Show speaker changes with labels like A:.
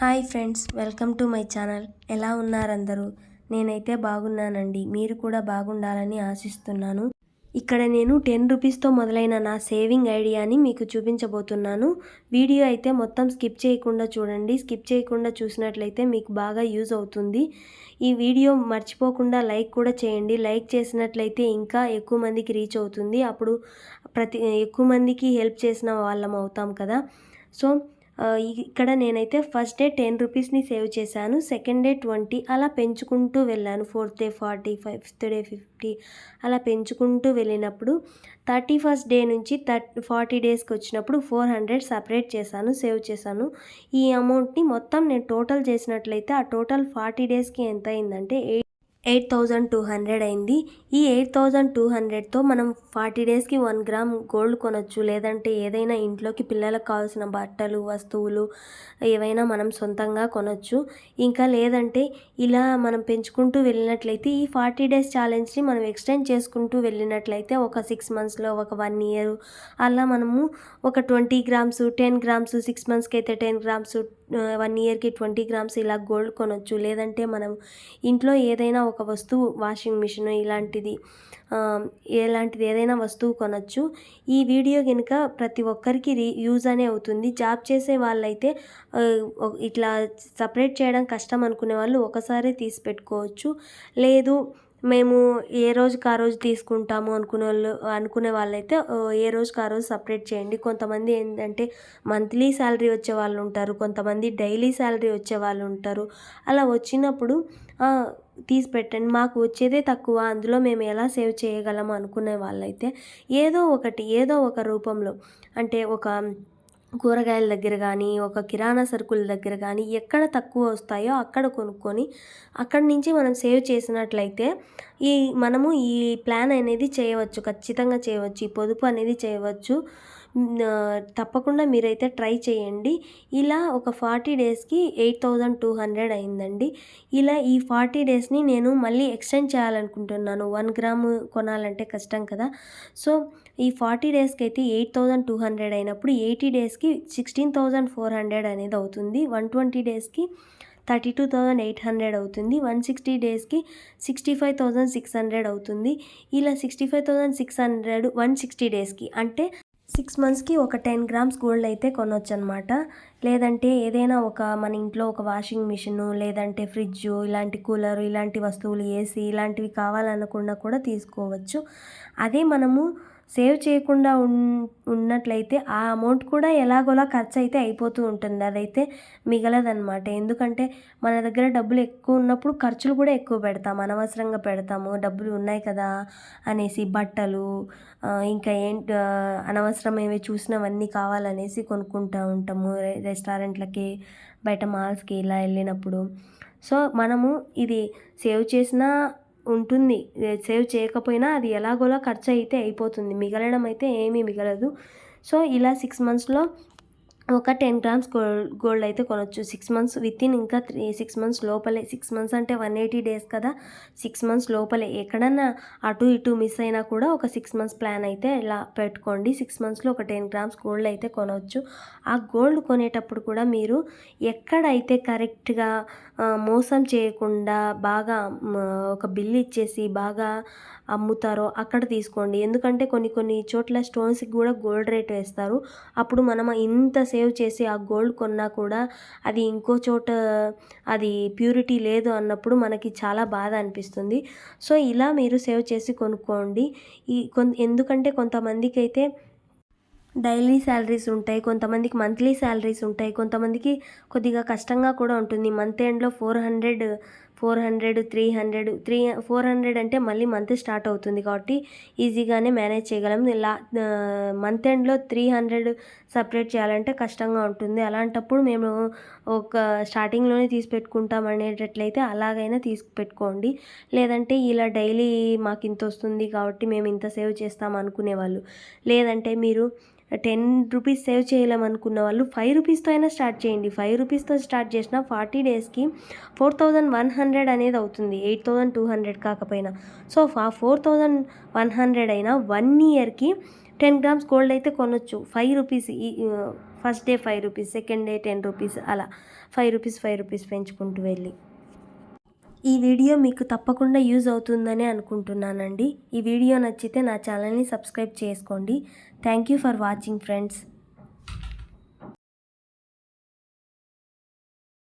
A: Hi friends welcome to my channel. ఎలా ఉన్నారందరూ? నేనైతే బాగున్నానండి. మీరు కూడా బాగుండాలని ఆశిస్తున్నాను. ఇక్కడ నేను టెన్ రూపీస్తో మొదలైన నా సేవింగ్ ఐడియాని మీకు చూపించబోతున్నాను. వీడియో అయితే మొత్తం స్కిప్ చేయకుండా చూడండి. స్కిప్ చేయకుండా చూసినట్లయితే మీకు బాగా యూజ్ అవుతుంది. ఈ వీడియో మర్చిపోకుండా లైక్ కూడా చేయండి. లైక్ చేసినట్లయితే ఇంకా ఎక్కువ మందికి రీచ్ అవుతుంది. అప్పుడు ప్రతి ఎక్కువ మందికి హెల్ప్ చేసిన వాళ్ళం అవుతాం కదా. సో ఇక్కడ నేనైతే ఫస్ట్ డే టెన్ రూపీస్ని సేవ్ చేశాను సెకండ్ డే ట్వంటీ అలా పెంచుకుంటూ వెళ్ళాను fourth day forty fifth day fifty అలా పెంచుకుంటూ వెళ్ళినప్పుడు థర్టీ ఫస్ట్ డే నుంచి థర్ట్ ఫార్టీ డేస్కి వచ్చినప్పుడు ఫోర్ హండ్రెడ్ సపరేట్ చేశాను సేవ్ చేశాను. ఈ అమౌంట్ని మొత్తం నేను టోటల్ చేసినట్లయితే ఆ టోటల్ ఫార్టీ డేస్కి ఎంత అయిందంటే eight eight thousand two hundred అయింది. ఈ ఎయిట్ థౌజండ్ టూ హండ్రెడ్తో మనం ఫార్టీ డేస్కి వన్ గ్రామ్ గోల్డ్ కొనొచ్చు. లేదంటే ఏదైనా ఇంట్లోకి పిల్లలకు కావాల్సిన బట్టలు వస్తువులు ఏవైనా మనం సొంతంగా కొనొచ్చు. ఇంకా లేదంటే ఇలా మనం పెంచుకుంటూ వెళ్ళినట్లయితే ఈ ఫార్టీ డేస్ ఛాలెంజ్ని మనం ఎక్స్టెండ్ చేసుకుంటూ వెళ్ళినట్లయితే ఒక సిక్స్ మంత్స్లో ఒక వన్ ఇయర్ అలా మనము ఒక twenty grams ten grams six మంత్స్కి అయితే టెన్ గ్రామ్స్ వన్ ఇయర్కి ట్వంటీ గ్రామ్స్ ఇలా గోల్డ్ కొనొచ్చు. లేదంటే మనం ఇంట్లో ఏదైనా ఒక వస్తువు వాషింగ్ మిషన్ ఇలాంటిది ఎలాంటిది ఏదైనా వస్తువు కొనొచ్చు. ఈ వీడియో కనుక ప్రతి ఒక్కరికి యూజ్ అనే అవుతుంది. జాబ్ చేసే వాళ్ళైతే ఇట్లా సపరేట్ చేయడం కష్టం అనుకునే వాళ్ళు ఒకసారి తీసి పెట్టుకోవచ్చు. లేదు మేము ఏ రోజుకి ఆ రోజు తీసుకుంటాము అనుకునే వాళ్ళు అనుకునే వాళ్ళైతే ఏ రోజుకి ఆ రోజు సపరేట్ చేయండి. కొంతమంది ఏంటంటే మంత్లీ శాలరీ వచ్చే వాళ్ళు ఉంటారు కొంతమంది డైలీ శాలరీ వచ్చే వాళ్ళు ఉంటారు. అలా వచ్చినప్పుడు తీసి పెట్టండి. మాకు వచ్చేదే తక్కువ అందులో మేము ఎలా సేవ్ చేయగలము అనుకునే వాళ్ళైతే ఏదో ఒకటి ఏదో ఒక రూపంలో అంటే ఒక కూరగాయల దగ్గర కానీ ఒక కిరాణా సరుకుల దగ్గర కానీ ఎక్కడ తక్కువ వస్తాయో అక్కడ కొనుక్కొని అక్కడి నుంచి మనం సేవ్ చేసినట్లయితే ఈ మనము ఈ ప్లాన్ అనేది చేయవచ్చు ఖచ్చితంగా చేయవచ్చు ఈ పొదుపు అనేది చేయవచ్చు. తప్పకుండా మీరైతే ట్రై చేయండి. ఇలా ఒక ఫార్టీ డేస్కి ఎయిట్ థౌజండ్ టూ హండ్రెడ్ అయిందండి. ఇలా ఈ ఫార్టీ డేస్ని నేను మళ్ళీ ఎక్స్టెండ్ చేయాలనుకుంటున్నాను. వన్ గ్రామ్ కొనాలంటే కష్టం కదా. సో ఈ ఫార్టీ డేస్కి అయితే ఎయిట్ థౌజండ్ టూ హండ్రెడ్ అయినప్పుడు ఎయిటీ డేస్కి సిక్స్టీన్ థౌజండ్ ఫోర్ హండ్రెడ్ అనేది అవుతుంది. వన్ ట్వంటీ డేస్కి thirty two thousand eight hundred అవుతుంది. వన్ సిక్స్టీ డేస్కి sixty five thousand six hundred అవుతుంది. ఇలా sixty five thousand six hundred one sixty డేస్కి అంటే సిక్స్ మంత్స్కి ఒక టెన్ గ్రామ్స్ గోల్డ్ అయితే కొనవచ్చు అనమాట లేదంటే ఏదైనా ఒక మన ఇంట్లో ఒక వాషింగ్ మిషను లేదంటే ఫ్రిడ్జ్ ఇలాంటి కూలర్ ఇలాంటి వస్తువులు ఏసీ ఇలాంటివి కావాలనుకున్నా కూడా తీసుకోవచ్చు. అదే మనము సేవ్ చేయకుండా ఉన్ ఉన్నట్లయితే ఆ అమౌంట్ కూడా ఎలాగోలా ఖర్చు అయితే అయిపోతూ ఉంటుంది. అదైతే మిగలదనమాట ఎందుకంటే మన దగ్గర డబ్బులు ఎక్కువ ఉన్నప్పుడు ఖర్చులు కూడా ఎక్కువ పెడతాం. అనవసరంగా పెడతాము. డబ్బులు ఉన్నాయి కదా అనేసి బట్టలు ఇంకా ఏంటి అనవసరమైనవి చూసినవన్నీ కావాలనేసి కొనుక్కుంటూ ఉంటాము. రెస్టారెంట్లకి బయట మాల్స్కి ఇలా వెళ్ళినప్పుడు. సో మనము ఇది సేవ్ చేసిన ఉంటుంది. సేవ్ చేయకపోయినా అది ఎలాగోలా ఖర్చు అయితే అయిపోతుంది. మిగలడం అయితే ఏమీ మిగలదు. సో ఇలా సిక్స్ మంత్స్లో ఒక టెన్ గ్రామ్స్ గోల్డ్ గోల్డ్ అయితే కొనవచ్చు సిక్స్ మంత్స్ విత్ ఇన్ ఇంకా త్రీ సిక్స్ మంత్స్ లోపలే. సిక్స్ మంత్స్ అంటే వన్ ఎయిటీ డేస్ కదా. సిక్స్ మంత్స్ లోపలే. ఎక్కడన్నా అటు ఇటు మిస్ అయినా కూడా ఒక సిక్స్ మంత్స్ ప్లాన్ అయితే ఇలా పెట్టుకోండి. సిక్స్ మంత్స్లో ఒక టెన్ గ్రామ్స్ గోల్డ్ అయితే కొనవచ్చు ఆ గోల్డ్ కొనేటప్పుడు కూడా మీరు ఎక్కడైతే కరెక్ట్గా మోసం చేయకుండా బాగా ఒక బిల్ ఇచ్చేసి బాగా అమ్ముతారో అక్కడ తీసుకోండి. ఎందుకంటే కొన్ని కొన్ని చోట్ల స్టోన్స్కి కూడా గోల్డ్ రేట్ వేస్తారు. అప్పుడు మనం ఇంత సేవ్ చేసి ఆ గోల్డ్ కొన్నా కూడా అది ఇంకో చోట అది ప్యూరిటీ లేదు అన్నప్పుడు మనకి చాలా బాధ అనిపిస్తుంది. సో ఇలా మీరు సేవ్ చేసి కొనుక్కోండి. ఈ కొన్ ఎందుకంటే కొంతమందికి అయితే డైలీ శాలరీస్ ఉంటాయి కొంతమందికి మంత్లీ శాలరీస్ ఉంటాయి కొంతమందికి కొద్దిగా కష్టంగా కూడా ఉంటుంది. మంత్ ఎండ్లో four hundred four hundred three hundred three four hundred అంటే మళ్ళీ మంత్ స్టార్ట్ అవుతుంది కాబట్టి ఈజీగానే మేనేజ్ చేయగలం. లా మంత్ ఎండ్లో త్రీ హండ్రెడ్ సపరేట్ చేయాలంటే కష్టంగా ఉంటుంది. అలాంటప్పుడు మేము ఒక స్టార్టింగ్లోనే తీసి పెట్టుకుంటాం అనేటట్లయితే అలాగైనా తీసి పెట్టుకోండి. లేదంటే ఇలా డైలీ మాకు ఇంత వస్తుంది కాబట్టి మేము ఇంత సేవ్ చేస్తాం అనుకునే వాళ్ళు. లేదంటే మీరు టెన్ రూపీస్ సేవ్ చేయలేమనుకున్న వాళ్ళు ఫైవ్ రూపీస్తో అయినా స్టార్ట్ చేయండి. ఫైవ్ రూపీస్తో స్టార్ట్ చేసిన ఫార్టీ డేస్కి four thousand one hundred hundred అనేది అవుతుంది. ఎయిట్ థౌజండ్ టూ హండ్రెడ్ కాకపోయినా. సో ఆ ఫోర్ థౌజండ్ వన్ హండ్రెడ్ అయినా వన్ ఇయర్కి టెన్ గ్రామ్స్ గోల్డ్ అయితే కొనొచ్చు. Five rupees first day five rupees second day ten rupees అలా. ఫైవ్ రూపీస్ ఫైవ్ రూపీస్ పెంచుకుంటూ వెళ్ళి. ఈ వీడియో మీకు తప్పకుండా యూజ్ అవుతుందని అనుకుంటున్నానండి. ఈ వీడియో నచ్చితే నా ఛానల్ని సబ్స్క్రైబ్ చేసుకోండి. Thank you for watching friends.